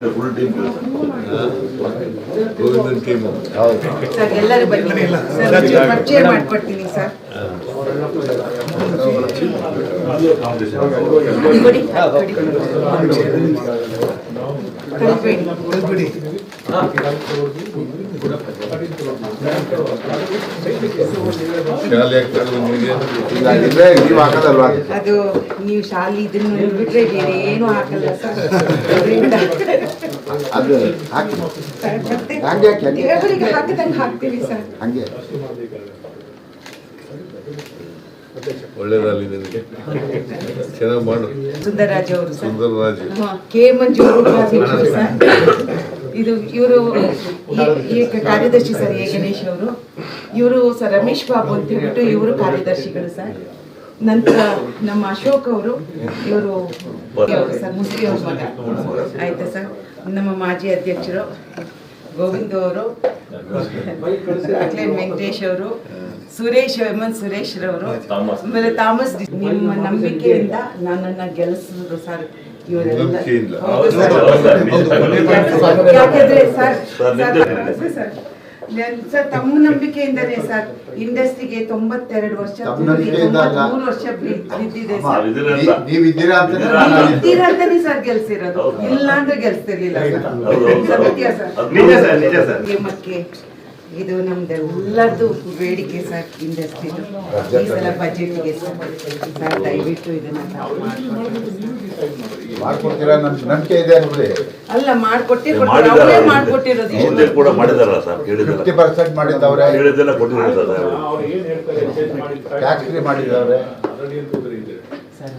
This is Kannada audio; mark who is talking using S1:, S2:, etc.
S1: ಫುಲ್ ಟೀಮ್ ಗೋವಿಂದನ್ ಟೀಮ್
S2: ಹೌದು.
S3: ಸರ್ ಎಲ್ಲರೂ ಬನ್ನಿ. ಸರ್ ಪರಿಚಯ ಮಾಡ್ಕೊಡ್ತೀನಿ ಸರ್. ಅದು ನೀವು ಶಾಲೆ ಇದನ್ನು ಬಿಟ್ರೆ ಬೇರೆ ಏನು ಹಾಕಲ್ಲ ಸರ್.
S2: ಅದು ಹಾಕಿ. ಹಂಗೆ ಹಾಕಿ, ಹಂಗೆ.
S3: ದೇವರಿಗೆ ಹಾಕಿದಂಗೆ ಹಾಕ್ತೀವಿ ಸರ್.
S2: ಹಂಗೆ.
S1: ಒಳ್ಳೇದಲ್ಲಿ ನಿನಗೆ. ಚೆನ್ನಾಗಿ ಮಾಡು.
S3: ಸುಂದರರಾಜ್ ಅವರು ಸರ್.
S1: ಸುಂದರ ರಾಜು
S3: ಹಾ, ಕೆ ಮಂಜು ಸರ್. ಇದು ಇವರು ಕಾರ್ಯದರ್ಶಿ ಸರ್ ಎ. ಗಣೇಶ್ ಅವರು. ಇವರು ಸರ್ ರಮೇಶ್ ಬಾಬು ಅಂತ ಹೇಳ್ಬಿಟ್ಟು ಇವರು ಕಾರ್ಯದರ್ಶಿಗಳು ಸರ್. ನಂತರ ನಮ್ಮ ಅಶೋಕ್ ಅವರು ಇವರು ಸರ್ ಮುಸ್ಲಿ ಅವ್ರ. ಮಗ ಆಯ್ತಾ ಸರ್? ನಮ್ಮ ಮಾಜಿ ಅಧ್ಯಕ್ಷರು ಗೋವಿಂದ ಅವರು ವೆಂಕಟೇಶ್ ಅವರು ಸುರೇಶ್ ಹೇಮಂತ್ ಎನ್ ಸುರೇಶ್ ರವರು ಆಮೇಲೆ ಥಾಮಸ್ ನಿಮ್ಮ ನಂಬಿಕೆಯಿಂದ ನನ್ನನ್ನ ಗೆಲ್ಲಿಸಿದ್ರು ಸರ್ ಇವರೆಲ್ಲ.
S1: ಯಾಕೆಂದ್ರೆ
S3: ಹೌದು ಸರ್. ಯಾಕಂದ್ರೆ ಸರ್ ಸರ್, ಸರ್, ತಮ್ಮ ನಂಬಿಕೆಯಿಂದನೇ ಸರ್ ಇಂಡಸ್ಟ್ರಿಗೆ ತೊಂಬತ್ತೆರಡು ವರ್ಷ ಮೂರು ವರ್ಷ ಬಿದ್ದಿದೆ ಸರ್.
S2: ನೀ- ನೀವು ಇದ್ದೀರಾ ಅಂತ
S3: ನೀವು ಇದ್ದೀರಾ ಅಂತಾನೆ ಸರ್ ಗೆಲ್ಸಿರೋದು. ಇಲ್ಲ ಅಂದ್ರೆ ಗೆಲ್ಸ್ತಿರ್ಲಿಲ್ಲ ಸರ್. ಸತ್ಯ ಸರ್.
S4: ನಿಜ ಸರ್, ನಿಜ ಸರ್.
S3: ಉದ್ಯಮಕ್ಕೆ ಇದು ನಮ್ದೆಲ್ಲರದು ಬೇಡಿಕೆ ಸರ್ ಇಂಡಸ್ಟ್ರಿ ಈ ಸಲ ಬಜೆಟ್ಗೆ ಸರ್ ಸರ್ ದಯವಿಟ್ಟು ಇದನ್ನ ತಾವು ಮಾಡ್ಕೊಡಿ.
S2: ಮಾಡ್ಕೊಡ್ತೀರಾ ನಮ್ಗೆ ನಂಬಿಕೆ ಇದೆ ಅಂದ್ರೆ
S3: ಅಲ್ಲ ಮಾಡ್ಕೊಟ್ಟಿ
S4: ಮಾಡಿದಾರ
S3: ಅವರೇ. ಮಾಡ್ಕೊಟ್ಟಿರೋದು
S4: ಮುಂದೆ ಕೂಡ ಮಾಡಿದಾರಲ್ಲ ಸರ್
S2: ಫಿಫ್ಟಿ
S4: ಹೇಳಿದ್ದಲ್ಲ
S2: ಪರ್ಸೆಂಟ್ ಮಾಡಿದ್ದವ್ರೆ.
S4: ಹೇಳಿದ್ದೆಲ್ಲ ಕೊಟ್ಟಿದ್ದಾರೆ ಸರ್
S2: ಟ್ಯಾಕ್ಸ್ ಫ್ರೀ ಮಾಡಿದವ್ರೆ
S3: ಸರ್.